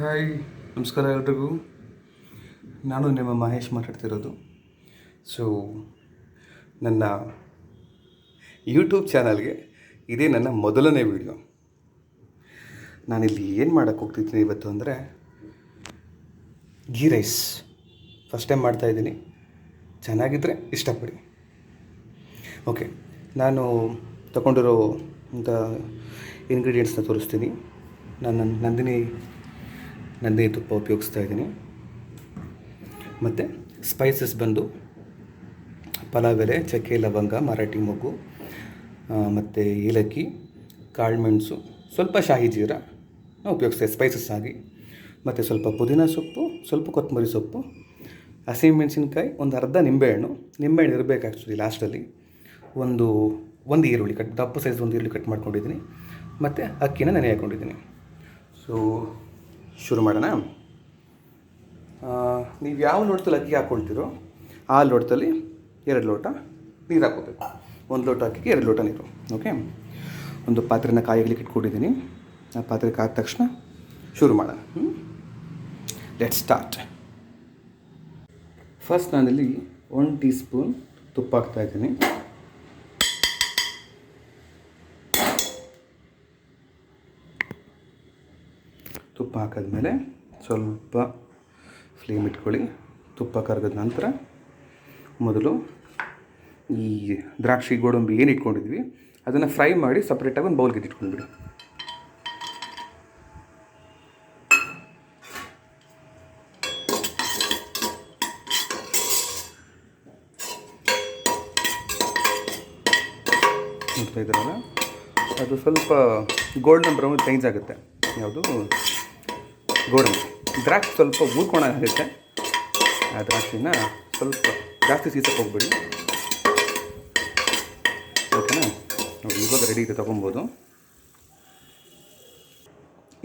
Hi, ನಮಸ್ಕಾರ ಎಲ್ರಿಗೂ. ನಾನು ನಿಮ್ಮ ಮಹೇಶ್ ಮಾತಾಡ್ತಿರೋದು. ಸೊ ನನ್ನ ಯೂಟ್ಯೂಬ್ ಚಾನಲ್ಗೆ ಇದೇ ನನ್ನ ಮೊದಲನೇ ವಿಡಿಯೋ ನಾನಿಲ್ಲಿ ಏನು ಮಾಡೋಕ್ಕೆ ಹೋಗ್ತಿದ್ದೀನಿ ಇವತ್ತು ಅಂದರೆ ಗೀ ರೈಸ್ ಫಸ್ಟ್ ಟೈಮ್ ಮಾಡ್ತಾಯಿದ್ದೀನಿ ಚೆನ್ನಾಗಿದ್ದರೆ ಇಷ್ಟಪಡಿ. ಓಕೆ ನಾನು ತಗೊಂಡಿರೋ ಅಂತ ಇಂಗ್ರೀಡಿಯೆಂಟ್ಸ್ನ ತೋರಿಸ್ತೀನಿ. ನಾನು ನಂದಿನಿ ನಂದಿನಿ ತುಪ್ಪ ಉಪಯೋಗಿಸ್ತಾ ಇದ್ದೀನಿ. ಮತ್ತು ಸ್ಪೈಸಸ್ ಬಂದು ಪಲಾವ್ ಎಲೆ, ಚಕ್ಕೆ, ಲವಂಗ, ಮರಾಠಿ ಮೊಗ್ಗು ಮತ್ತು ಏಲಕ್ಕಿ ಕಾಳುಮೆಣಸು ಸ್ವಲ್ಪ ಶಾಹಿ ಜೀರ ನಾವು ಉಪಯೋಗಿಸ್ತೇವೆ ಸ್ಪೈಸಸ್ ಆಗಿ. ಮತ್ತು ಸ್ವಲ್ಪ ಪುದೀನ ಸೊಪ್ಪು, ಸ್ವಲ್ಪ ಕೊತ್ತಂಬರಿ ಸೊಪ್ಪು ಹಸಿಮೆಣಸಿನ್ಕಾಯಿ ಒಂದು ಅರ್ಧ ನಿಂಬೆಹಣ್ಣು. ನಿಂಬೆಹಣ್ಣು ಇರಬೇಕು ಆ್ಯಕ್ಚುಲಿ ಲಾಸ್ಟಲ್ಲಿ ಒಂದು ಒಂದು ಈರುಳ್ಳಿ ಕಟ್ ದಪ್ಪ ಸೈಜ್ ಒಂದು ಈರುಳ್ಳಿ ಕಟ್ ಮಾಡ್ಕೊಂಡಿದ್ದೀನಿ. ಮತ್ತು ಅಕ್ಕಿನ ನೆನೆ ಹಾಕ್ಕೊಂಡಿದ್ದೀನಿ ಸೊ ಶುರು ಮಾಡೋಣ. ನೀವು ಯಾವ ಲೋಟದಲ್ಲಿ ಅಕ್ಕಿ ಹಾಕ್ಕೊಳ್ತೀರೋ ಆ ಲೋಟದಲ್ಲಿ ಎರಡು ಲೋಟ ನೀರು ಹಾಕ್ಕೋಬೇಕು. ಒಂದು ಲೋಟ ಅಕ್ಕಿಗೆ ಎರಡು ಲೋಟ ನೀರು, ಓಕೆ? ಒಂದು ಪಾತ್ರೆನ ಕಾಯಿಗಳಿಗೆ ಇಟ್ಕೊಂಡಿದ್ದೀನಿ ಆ ಪಾತ್ರೆ ಕಾದ ತಕ್ಷಣ ಶುರು ಮಾಡೋಣ. ಲೆಟ್ ಸ್ಟಾರ್ಟ್ ಫಸ್ಟ್ ನಾನಿಲ್ಲಿ ಒನ್ ಟೀ ಸ್ಪೂನ್ ತುಪ್ಪ ಹಾಕ್ತಾಯಿದ್ದೀನಿ ತುಪ್ಪ ಹಾಕಿದ್ಮೇಲೆ ಸ್ವಲ್ಪ ಫ್ಲೇಮ್ ಇಟ್ಕೊಳ್ಳಿ. ತುಪ್ಪ ಕರಗಿದ ನಂತರ ಮೊದಲು ಈ ದ್ರಾಕ್ಷಿ ಗೋಡಂಬಿ ಏನು ಇಟ್ಕೊಂಡಿದ್ವಿ, ಅದನ್ನು ಫ್ರೈ ಮಾಡಿ ಸಪ್ರೇಟಾಗಿ ಒಂದು ಬೌಲ್ಗೆ ಇಟ್ಕೊಂಡ್ಬಿಡಿ. ನೋಡ್ತಾ ಇದ್ದೀರಲ್ಲ? ಅದು ಸ್ವಲ್ಪ ಗೋಲ್ಡನ್ ಬ್ರೌನ್ ಚೇಂಜ್ ಆಗುತ್ತೆ. ಯಾವುದು? ಗೋಡಂಬಿ. ದ್ರಾಕ್ಷಿ ಸ್ವಲ್ಪ ಊದ್ಕೊಳಾಗುತ್ತೆ ಆ ದ್ರಾಕ್ಷಿನ ಸ್ವಲ್ಪ ಜಾಸ್ತಿ ಸೀಸಕ್ಕೆ ಹೋಗ್ಬಿಡಿ. ಓಕೆನಾ? ನಾವು ಇವಾಗ ರೆಡಿ ಇದೆ ತೊಗೊಬೋದು.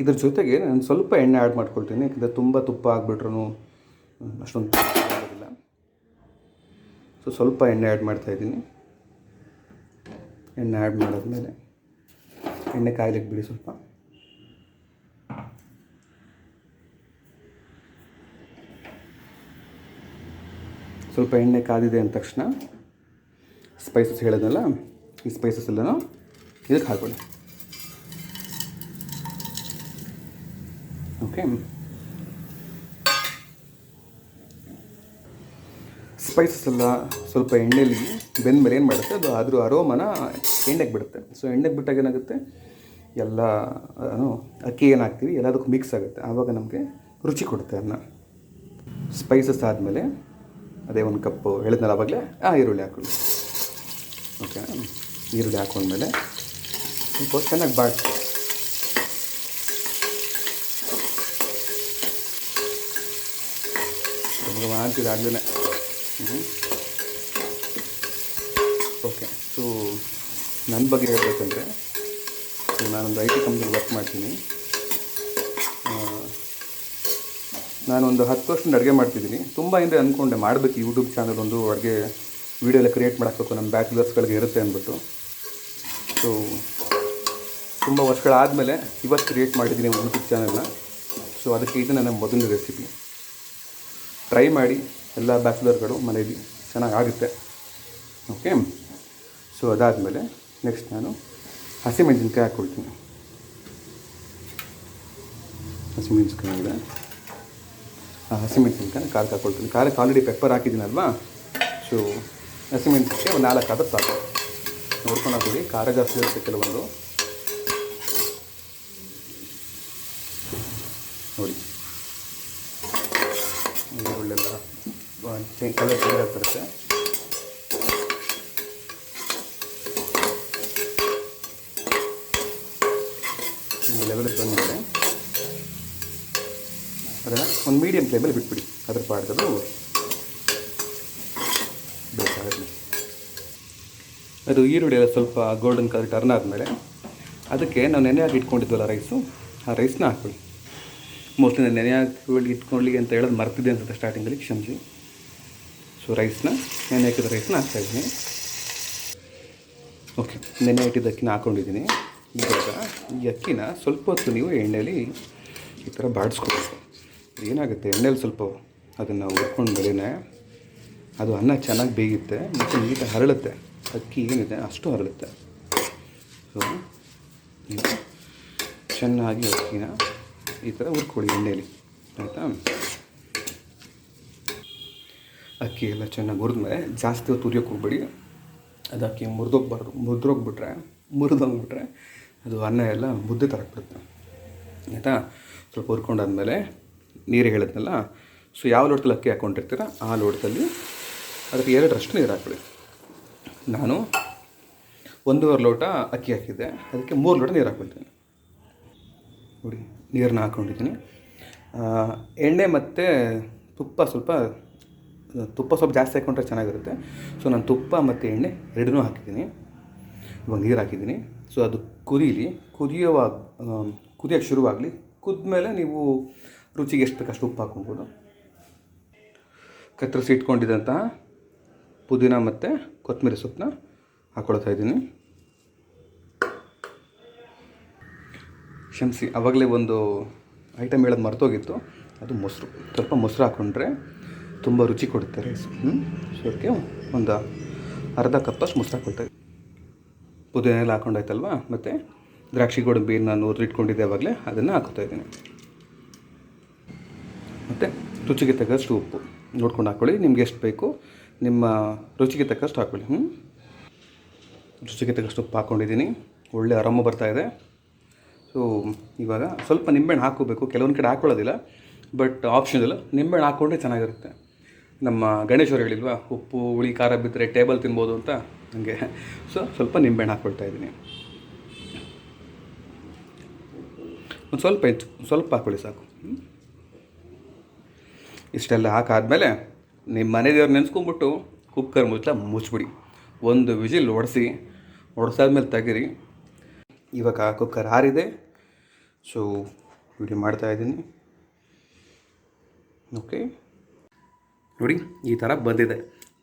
ಇದ್ರ ಜೊತೆಗೆ ನಾನು ಸ್ವಲ್ಪ ಎಣ್ಣೆ ಆ್ಯಡ್ ಮಾಡ್ಕೊಳ್ತೀನಿ. ಯಾಕಂದರೆ ತುಂಬ ತುಪ್ಪ ಆಗಿಬಿಟ್ರು ಅಷ್ಟೊಂದು ಆಗೋದಿಲ್ಲ. ಸೊ ಸ್ವಲ್ಪ ಎಣ್ಣೆ ಆ್ಯಡ್ ಮಾಡ್ತಾಯಿದ್ದೀನಿ ಎಣ್ಣೆ ಆ್ಯಡ್ ಮಾಡಿದ್ಮೇಲೆ ಎಣ್ಣೆ ಕಾಯ್ಲಿಕ್ಕೆ ಬಿಡಿ ಸ್ವಲ್ಪ. ಸ್ವಲ್ಪ ಎಣ್ಣೆ ಕಾದಿದೆ ಅಂದ ತಕ್ಷಣ ಸ್ಪೈಸಸ್ ಹೇಳೋದಲ್ಲ ಈ ಸ್ಪೈಸಸ್ ಎಲ್ಲನೂ ಇದಕ್ಕೆ ಹಾಕೊಳ್ಳಿ ಓಕೆ ಸ್ಪೈಸಸ್ ಎಲ್ಲ ಸ್ವಲ್ಪ ಎಣ್ಣೆಯಲ್ಲಿ ಬೆಂದ ಮೇಲೆ ಏನು ಮಾಡುತ್ತೆ? ಅದು ಅದ್ರ ಅರೋಮನ ಎಣ್ಣೆಗೆ ಬಿಡುತ್ತೆ. ಸೊ ಎಣ್ಣೆಗೆ ಬಿಟ್ಟಾಗ ಏನಾಗುತ್ತೆ? ಎಲ್ಲ ಅಕ್ಕಿ ಏನು ಹಾಕ್ತೀವಿ ಎಲ್ಲದಕ್ಕೂ ಮಿಕ್ಸ್ ಆಗುತ್ತೆ. ಆವಾಗ ನಮಗೆ ರುಚಿ ಕೊಡುತ್ತೆ ಅದನ್ನ ಸ್ಪೈಸಸ್ ಆದಮೇಲೆ ಅದೇ ಒಂದು ಕಪ್ಪು ಹೇಳಿದ್ನಲ್ಲ ಆವಾಗಲೇ ಆ, ಈರುಳ್ಳಿ ಹಾಕೊಳ್ಳಿ ಓಕೆ ಈರುಳ್ಳಿ ಹಾಕೊಂಡ್ಮೇಲೆ ಸ್ವಲ್ಪ ಚೆನ್ನಾಗಿ ಬಾಡಿಸಿ ಮಾಡ್ತಿದ್ದಾಗಲೇ ಓಕೆ ಸೊ ನನ್ನ ಬಗ್ಗೆ ಹೇಳಬೇಕಂದ್ರೆ, ನಾನೊಂದು ಐ ಟಿ ಕಂಪ್ನಿಗೆ ವರ್ಕ್ ಮಾಡ್ತೀನಿ. ನಾನೊಂದು ಹತ್ತು ವರ್ಷದಿಂದ ಅಡುಗೆ ಮಾಡ್ತಿದ್ದೀನಿ. ತುಂಬ ಹಿಂದೆ ಅಂದ್ಕೊಂಡೆ ಮಾಡಬೇಕು ಯೂಟ್ಯೂಬ್ ಚಾನಲ್ ಒಂದು ಅಡುಗೆ ವೀಡಿಯೋ ಎಲ್ಲ ಕ್ರಿಯೇಟ್ ಮಾಡಬೇಕು ನಮ್ಮ ಬ್ಯಾಚುಲರ್ಸ್ಗಳಿಗೆ ಇರುತ್ತೆ ಅಂದ್ಬಿಟ್ಟು. ಸೊ ತುಂಬ ವರ್ಷಗಳಾದಮೇಲೆ ಇವತ್ತು ಕ್ರಿಯೇಟ್ ಮಾಡಿದ್ದೀನಿ ಯೂಟ್ಯೂಬ್ ಚಾನಲ್ನ ಸೊ ಅದಕ್ಕೆ ಇದು ನನ್ನ ಮೊದಲನೇ ರೆಸಿಪಿ ಟ್ರೈ ಮಾಡಿ ಎಲ್ಲ ಬ್ಯಾಚುಲರ್ಗಳು ಮನೇಲಿ ಚೆನ್ನಾಗಿ ಆಗುತ್ತೆ ಓಕೆ ಸೊ ಅದಾದಮೇಲೆ ನೆಕ್ಸ್ಟ್ ನಾನು ಹಸಿಮೆಣಸಿನ್ಕಾಯಿ ಹಾಕ್ಕೊಳ್ತೀನಿ. ಹಸಿಮೆಣಸಿನ್ಕಾಯಿ ಹಸಿಮೆಣಸಿನ್ಕಾಯಿ ಖಾರಕ್ಕೆ ಹಾಕ್ಕೊಳ್ತೀನಿ ಖಾರಕ್ಕೆ ಆಲ್ರೆಡಿ ಪೆಪ್ಪರ್ ಹಾಕಿದ್ದೀನಲ್ವಾ ಸೊ ಹಸಿಮೆಣಸಿನ್ಕಾಯಿ ಒಂದು ನಾಲ್ಕು ಆದ್ರೆ ಸಾಕು ನೋಡ್ಕೊಂಡು ಹಾಕೊಳ್ಳಿ ಖಾರ ಜಾಸ್ತಿ ಇರುತ್ತೆ ಕೆಲವೊಂದು ನೋಡಿ ಈರುಳ್ಳೆಲ್ಲ ಚೇಂಜ್ ಕಲರ್ ಚೇಂಜ್ ಆಗ್ತಿರುತ್ತೆ ಈ ಲೆವೆಲಿಗೆ ಬಂದರೆ ಅದನ್ನು ಒಂದು ಮೀಡಿಯಮ್ ಫ್ಲೇಮಲ್ಲಿ ಬಿಟ್ಬಿಡಿ. ಅದ್ರ ಪಾಡ್ದದು ಬೇಕಾಗಲಿ ಅದು ಈರುಳ್ಳಿ ಎಲ್ಲ ಸ್ವಲ್ಪ ಗೋಲ್ಡನ್ ಕಲರ್ ಟರ್ನ್ ಆದಮೇಲೆ ಅದಕ್ಕೆ ನಾವು ನೆನೆ ಹಾಕಿ ಇಟ್ಕೊಂಡಿದ್ವಲ್ಲ ರೈಸು ಆ ರೈಸ್ನ ಹಾಕ್ಕೊಳ್ಳಿ ಮೋಸ್ಟ್ಲಿ ನಾನು ನೆನೆ ಹಾಕಿ ಇಟ್ಕೊಳ್ಳಿ ಅಂತ ಹೇಳೋದು ಮರ್ತಿದ್ದೆ ಅನ್ಸುತ್ತೆ ಸ್ಟಾರ್ಟಿಂಗಲ್ಲಿ ಕ್ಷಮಿಸಿ ಸೊ ರೈಸ್ನ ನೆನೆ ಹಾಕಿದ ರೈಸ್ನ ಹಾಕ್ತಾಯಿದ್ದೀನಿ ಓಕೆ ನೆನೆ ಇಟ್ಟಿದ್ದ ಅಕ್ಕಿನ ಹಾಕ್ಕೊಂಡಿದ್ದೀನಿ ಇವಾಗ ಈ ಅಕ್ಕಿನ ಸ್ವಲ್ಪ ಹೊತ್ತು ನೀವು ಎಣ್ಣೆಯಲ್ಲಿ ಈ ಥರ ಬಾಡಿಸ್ಕೊಬೇಕು. ಏನಾಗುತ್ತೆ? ಎಣ್ಣೆಲಿ ಸ್ವಲ್ಪ ಅದನ್ನು ಹುರ್ಕೊಂಡು ಅದು ಅನ್ನ ಚೆನ್ನಾಗಿ ಬೇಯುತ್ತೆ ಮತ್ತು ನೀಟ ಹರಳುತ್ತೆ. ಅಕ್ಕಿ ಏನಿದೆ ಅಷ್ಟು ಹರಳುತ್ತೆ. ಸೊ ಚೆನ್ನಾಗಿ ಅಕ್ಕಿನ ಈ ಥರ ಹುರ್ಕೊಳ್ಳಿ ಎಣ್ಣೆಯಲ್ಲಿ ಆಯಿತಾ? ಅಕ್ಕಿ ಎಲ್ಲ ಚೆನ್ನಾಗಿ ಹುರಿದ್ಮೇಲೆ ಜಾಸ್ತಿ ಹೊತ್ತು ಹೋಗ್ಬೇಡಿ. ಅದು ಅಕ್ಕಿ ಮುರಿದೋಗ್ಬಾರ್ದು, ಮುರಿದೋಗ್ಬಿಟ್ರೆ ಮುರಿದೋಗ್ಬಿಟ್ರೆ ಅದು ಅನ್ನ ಎಲ್ಲ ಮುದ್ದೆ ತರಕ್ಬಿಡುತ್ತೆ ಬಿಡುತ್ತೆ ಆಯಿತಾ? ಸ್ವಲ್ಪ ಹುರ್ಕೊಂಡಾದ್ಮೇಲೆ ನೀರು ಹೇಳಿದ್ನಲ್ಲ ಸೊ ಯಾವ ಲೋಟದಲ್ಲಿ ಅಕ್ಕಿ ಹಾಕ್ಕೊಂಡಿರ್ತೀರ ಆ ಲೋಟದಲ್ಲಿ ಅದಕ್ಕೆ ಎರಡರಷ್ಟು ನೀರು ಹಾಕ್ಬಿಡಿ. ನಾನು ಒಂದೂವರೆ ಲೋಟ ಅಕ್ಕಿ ಹಾಕಿದ್ದೆ, ಅದಕ್ಕೆ ಮೂರು ಲೋಟ ನೀರು ಹಾಕ್ಬಿಡ್ತೀನಿ. ನೋಡಿ, ನೀರನ್ನ ಹಾಕ್ಕೊಂಡಿದ್ದೀನಿ. ಎಣ್ಣೆ ಮತ್ತು ತುಪ್ಪ ಸ್ವಲ್ಪ ತುಪ್ಪ ಸ್ವಲ್ಪ ಜಾಸ್ತಿ ಹಾಕ್ಕೊಂಡ್ರೆ ಚೆನ್ನಾಗಿರುತ್ತೆ. ಸೊ ನಾನು ತುಪ್ಪ ಮತ್ತು ಎಣ್ಣೆ ಎರಡನ್ನೂ ಹಾಕಿದ್ದೀನಿ. ಇವಾಗ ನೀರು ಹಾಕಿದ್ದೀನಿ. ಸೊ ಅದು ಕುದೀಲಿ, ಕುದಿಯೋವಾಗ ಕುದಿಯೋಕ್ಕೆ ಶುರುವಾಗಲಿ ಕುದ್ಮೇಲೆ ನೀವು ರುಚಿಗೆ ಎಷ್ಟು ಬೇಕಷ್ಟು ಉಪ್ಪು ಹಾಕೊಬೋದು ಕತ್ತರಿಸಿ ಇಟ್ಕೊಂಡಿದ್ದಂತಹ ಪುದೀನ ಮತ್ತು ಕೊತ್ತಂಬರಿ ಸೊಪ್ಪನ್ನ ಹಾಕ್ಕೊಳ್ತಾ ಇದ್ದೀನಿ. ಕ್ಷಮಿಸಿ ಆವಾಗಲೇ ಒಂದು ಐಟಮ್ ಹೇಳೋದು ಮರ್ತೋಗಿತ್ತು. ಅದು ಮೊಸರು. ಸ್ವಲ್ಪ ಮೊಸರು ಹಾಕ್ಕೊಂಡ್ರೆ ತುಂಬ ರುಚಿ ಕೊಡುತ್ತೆ. ರೈಸ್ ಸೊ ಅದಕ್ಕೆ ಒಂದು ಅರ್ಧ ಕಪ್ಪಷ್ಟು ಮೊಸರು ಇದ್ದೀನಿ. ಪುದೀನ ಎಲ್ಲ ಹಾಕ್ಕೊಂಡಾಯ್ತಲ್ವ ಮತ್ತು ದ್ರಾಕ್ಷಿ, ಗೋಡಂಬಿ ನಾನು ಹುರಿದಿಟ್ಕೊಂಡಿದ್ದೆ ಆವಾಗಲೇ ಅದನ್ನು ಹಾಕೋತಾ ಇದ್ದೀನಿ. ಮತ್ತು ರುಚಿಗೆ ತಕ್ಕಷ್ಟು ಉಪ್ಪು. ನೋಡ್ಕೊಂಡು ಹಾಕ್ಕೊಳ್ಳಿ ನಿಮ್ಗೆ ಎಷ್ಟು ಬೇಕು, ನಿಮ್ಮ ರುಚಿಗೆ ತಕ್ಕಷ್ಟು ಹಾಕ್ಕೊಳ್ಳಿ ಹ್ಞೂ ರುಚಿಗೆ ತಕ್ಕಷ್ಟು ಉಪ್ಪು ಹಾಕ್ಕೊಂಡಿದ್ದೀನಿ ಒಳ್ಳೆ ಆರಾಮ ಬರ್ತಾ ಇದೆ. ಸೊ ಇವಾಗ ಸ್ವಲ್ಪ ನಿಂಬೆಹಣ್ಣು ಹಾಕೋಬೇಕು ಕೆಲವೊಂದು ಕಡೆ ಹಾಕ್ಕೊಳ್ಳೋದಿಲ್ಲ ಬಟ್ ಆಪ್ಷನ್ ಇಲ್ಲ ನಿಂಬೆಹಣ್ಣು ಹಾಕ್ಕೊಂಡ್ರೆ ಚೆನ್ನಾಗಿರುತ್ತೆ. ನಮ್ಮ ಗಣೇಶ್ವರು ಹೇಳಿಲ್ವಾ, ಉಪ್ಪು, ಹುಳಿ, ಖಾರ ಬಿದ್ದರೆ ಟೇಬಲ್ ತಿನ್ಬೋದು ಅಂತ. ನನಗೆ ಸೊ ಸ್ವಲ್ಪ ನಿಂಬೆಹಣ್ಣು ಹಾಕ್ಕೊಳ್ತಾ ಇದ್ದೀನಿ. ಒಂದು ಸ್ವಲ್ಪ ಹೆಚ್ಚು, ಸ್ವಲ್ಪ ಹಾಕ್ಕೊಳ್ಳಿ ಸಾಕು? ಇಷ್ಟೆಲ್ಲ ಹಾಕಾದಮೇಲೆ ನಿಮ್ಮ ಮನೆ ದೇವ್ರು ನೆನೆಸ್ಕೊಂಬಿಟ್ಟು ಕುಕ್ಕರ್ ಮುಚ್ಚಲ ಮುಚ್ಚಿಬಿಡಿ ಒಂದು ವಿಜಿಲ್ ಒಡಿಸಿ, ಒಡಿಸಾದ್ಮೇಲೆ ತೆಗೀರಿ. ಇವಾಗ ಕುಕ್ಕರ್ ಆರಿದೆ. ಸೊ ವಿಡಿಯೋ ಮಾಡ್ತಾ ಇದ್ದೀನಿ. ಓಕೆ ನೋಡಿ, ಈ ಥರ ಬಂದಿದೆ.